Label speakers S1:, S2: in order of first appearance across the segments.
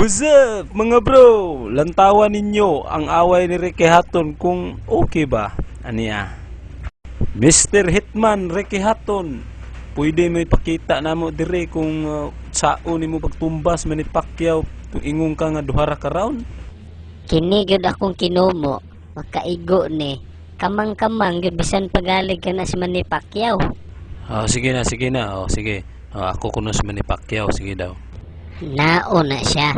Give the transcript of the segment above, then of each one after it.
S1: What's up, mga bro? Lantawan ninyo ang away ni Ricky Hatton kung okay ba? Aniya. Mr. Hitman Ricky Hatton, pwede mo ipakita na mo dire kung uh, sao ni mo pagtumbas man ni Pacquiao kung ingong ka nga duhara ka round?
S2: Kini gyud akong kinumo, makaigo ni. Kamang-kamang gyud bisan pagalig ka na si Manny Pacquiao.
S1: Oh, sige na, sige na. Oh, sige. Oh, ako kuno si Manny Pacquiao, sige daw.
S2: Nao na siya.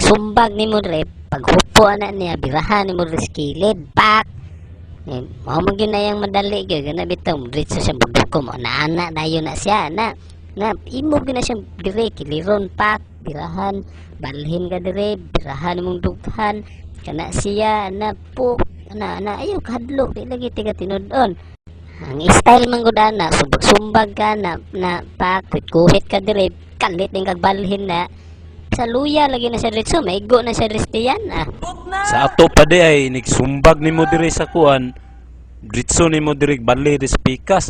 S2: Pagsumbag ni mo re, paghupo na niya, birahan ni mo re skilid, pak. Eh, mao man gyud na yang madali gyud kana bitaw diretso siya buduko mo na ana dayon na siya na na imo gyud na siya dire kiliron pak birahan balhin ka dire birahan mong dughan kana siya na po na na ayo kahadlok di lagi tiga tinudon. Ang style man gud ana sumbag ka na na pak kuhit ka dire kalit ning kagbalhin na sa luya lagi na siya diretso maigo na siya Cristian ah
S1: Sa ato pa di ay nagsumbag ni mo dire sa kuan. Dritso ni mo dire bali di spikas.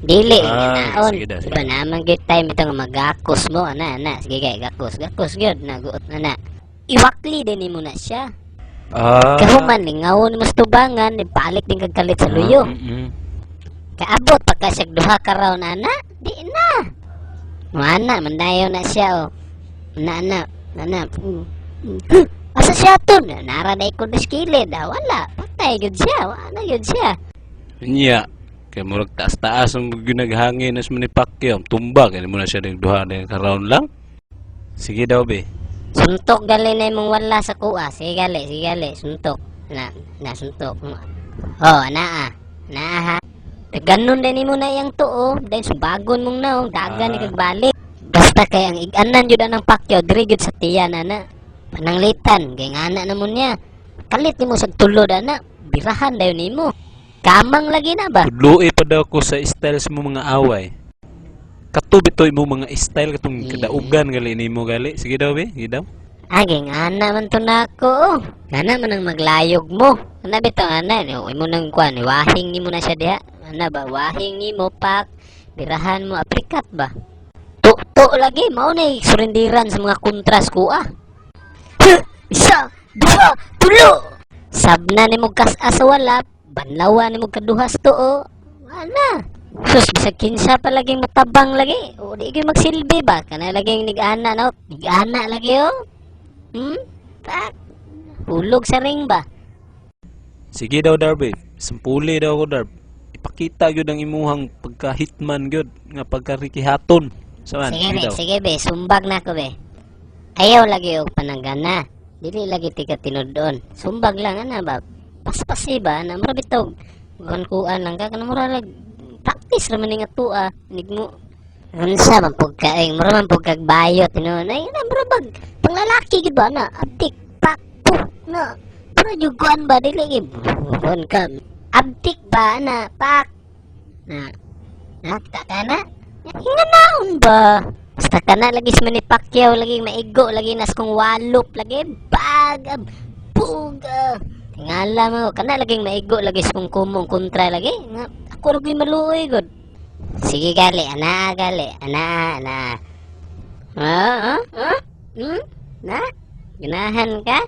S2: Dili,
S1: Ah,
S2: naon.
S1: sige daw, sige.
S2: Diba naman good time ito nga magakos mo, ana, ana. Sige kay, gakos, gakos, good, naguot, ana. Iwakli din mo na siya.
S1: Ah.
S2: Kahuman, lingawon mo sa tubangan, ipalik din kagkalit sa luyo.
S1: Ah, mm-mm.
S2: Kaabot, pagka siya duha ka raw na, ana, di na. Mana, mandayo na siya, oh. Na, ana, ana, mm, mm. Asa siya to? Nara na ikon na skilid, ah, wala. Patay, good siya, wala, good siya.
S1: Nya, kay murag taas-taas ang ginaghangin nas ni Pacquiao, tumba kay mo na siya ning duha ning karound lang. Sige daw be.
S2: Suntok gali na imong wala sa kuha. Sige gali, sige gali. Suntok. Na, na suntok. Oh, naa. Naa ha. Ganun din mo na yung tuo. Dahil subagon mong naong. Dagan
S1: Ah.
S2: kagbalik. Basta kay ang iganan yun ang pakyaw. Diri yun sa tiyan, ana. Pananglitan. Kaya nga ana naman niya. Kalit ni mo sa tulod, ana. Birahan dayon ni mo. Kamang lagi na ba?
S1: Tudloy pa daw ko sa styles mo mga away. Katubi to mo mga style katong
S2: Yeah.
S1: kadaugan gali nimo gali. Sige daw be, sige daw.
S2: Aging ana man to nako. Kana man ang maglayog mo. Ana bitaw ana ni mo nang kuan ni wahing nimo na siya diha. Ana ba wahing nimo pak birahan mo aprikat ba. To lagi mao na surindiran sa mga kontras ko ah. Isa, dua, tulo. Sabna ni mo kas-as wala, banlawan ni mo kaduhas to oh. Ana. Sus, bisa kinsa pa laging matabang lagi. O, di kayo magsilbi ba? Kana laging nig-ana, no? Nig-ana lagi, oh. Hmm? Tak. Hulog sa ring ba?
S1: Sige daw Darby. Sampuli daw ko Darb. Ipakita gyud ang imuhang pagka hitman gyud nga pagka Hatton. Saman,
S2: Sige, be, sige, be. Sumbag na ko, be. Ayaw lagi og pananggana. Dili lagi tika tinudon. Sumbag lang, ana ba? Paspasi ba? Na mura bitaw. Kuan-kuan lang ka. Kana mura lag. Practice raman nga tua. Nig mo. Unsa man pagkaing, mura man pagkagbayot, no? Nay, na mura bag. Panglalaki gid ba na? Abdik, pak, pu, na. Pero juguan ba dili gid. Buon ka. Abdik ba na? Pak. Na. Nakta ka na? Hinganaon ba? Basta ka na lagi sa Manny Pacquiao, lagi maigo, lagi nas kong walop, lagi bag, ah, bug, ah. Tingala mo, kana laging maigo, lagi sa kong kumong kontra lagi. Nga, ako lagi maluoy, god. Sige, gali, ana, gali, ana, ana. Ah, ah, ah? Hmm? Na? Ganahan ka?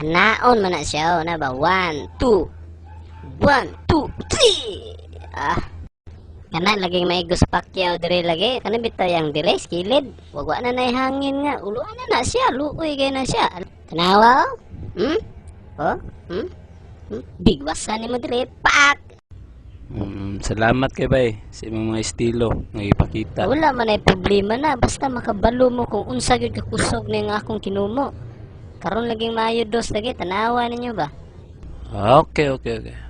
S2: Anaon man na siya, oh, na ba? One, two. One, two, three. Ah, Kana laging may gusto Pacquiao dire lagi. Kana bitaw yang dire skilid. Wag wa na nay hangin nga. Uluan na na siya. Luoy kay na siya. Tanawa? oh? Hmm? Oh? Hmm? hmm? Bigwasan ni mo dire. Pak!
S1: Mm, salamat kay bay sa imong mga estilo nga ipakita.
S2: Wala man ay problema na. Basta makabalo mo kung unsa gyud ka kusog ning akong kinumo. Karon laging maayo dos lagi. Tanawa ninyo ba?
S1: Ah, Okay, okay, okay.